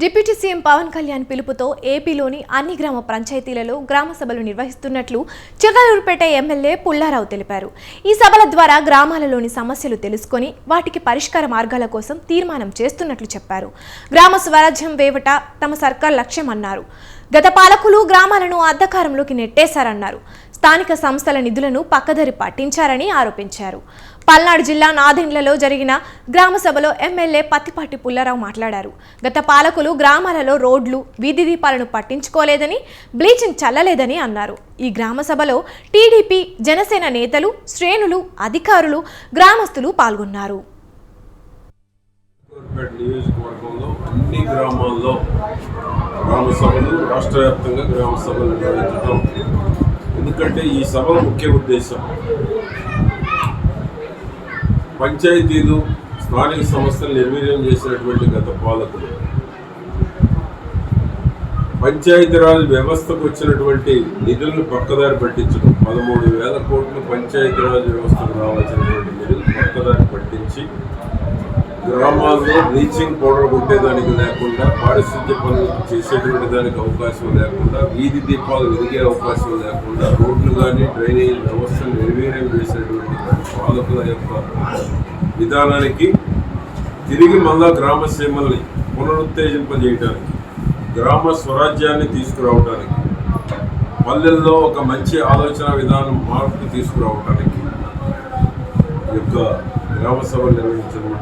Deputy CM Pawan Kalyan పిలుపుతో ఏపీలోని అన్ని గ్రామ పంచాయతీలలో గ్రామ సభలు నిర్వహిస్తున్నట్లు చిగలూరుపేట ఎమ్మెల్యే పుల్లారావు తెలిపారు. ఈ సభల ద్వారా గ్రామాలలోని సమస్యలు తెలుసుకొని వాటికి పరిష్కార మార్గాల కోసం తీర్మానం చేస్తున్నట్లు చెప్పారు. గ్రామ స్వరాజ్యం వేవట తమ సర్కార్ లక్ష్యమన్నారు. గత పాలకులు గ్రామాలను అద్దకారంలోకి నెట్టేశారన్నారు. స్థానిక సంస్థల నిధులను పక్కదరి పట్టించారని ఆరోపించారు. పల్నాడు జిల్లా నాదెండ్లలో జరిగిన గ్రామ సభలో ఎమ్మెల్యే పత్తిపాటి పుల్లారావు మాట్లాడారు. గత పాలకులు గ్రామాలలో రోడ్లు వీధి దీపాలను పట్టించుకోలేదని బ్లీచింగ్ చల్లలేదని అన్నారు. ఈ గ్రామ సభలో టీడీపీ జనసేన నేతలు శ్రేణులు అధికారులు గ్రామస్తులు పాల్గొన్నారు. నియోజకవర్గంలో అన్ని గ్రామాల్లో గ్రామ సభలు రాష్ట్ర వ్యాప్తంగా గ్రామ సభలు నిర్వహించడం ఎందుకంటే ఈ సభ ముఖ్య ఉద్దేశం. పంచాయతీలు స్థానిక సంస్థలు నిర్వీర్యం చేసినటువంటి గత పాలకులు. పంచాయతీరాజ్ వ్యవస్థకు వచ్చినటువంటి నిధులను పక్కదారి పట్టించడం. పదమూడు వేల కోట్లు పంచాయతీరాజ్ వ్యవస్థకు రావాల్సినటువంటి నిధులు పక్కదారి పట్టించి గ్రామాల్లో బ్లీచింగ్ పౌడర్ కొట్టేదానికి లేకుండా పారిశుద్ధ్య పనులు చేసేటువంటి దానికి అవకాశం లేకుండా వీధి దీపాలు వెలిగే అవకాశం లేకుండా రోడ్లు కానీ డ్రైనేజ్ వ్యవస్థను నిర్వీర్యం చేసేటువంటి పాలకుల యొక్క విధానానికి తిరిగి మళ్ళా గ్రామ సీమల్ని పునరుత్తేజింపజేయడానికి గ్రామ స్వరాజ్యాన్ని తీసుకురావడానికి పల్లెల్లో ఒక మంచి ఆలోచన విధానం మార్పు తీసుకురావడానికి యొక్క గ్రామ సభలు నిర్వహించడం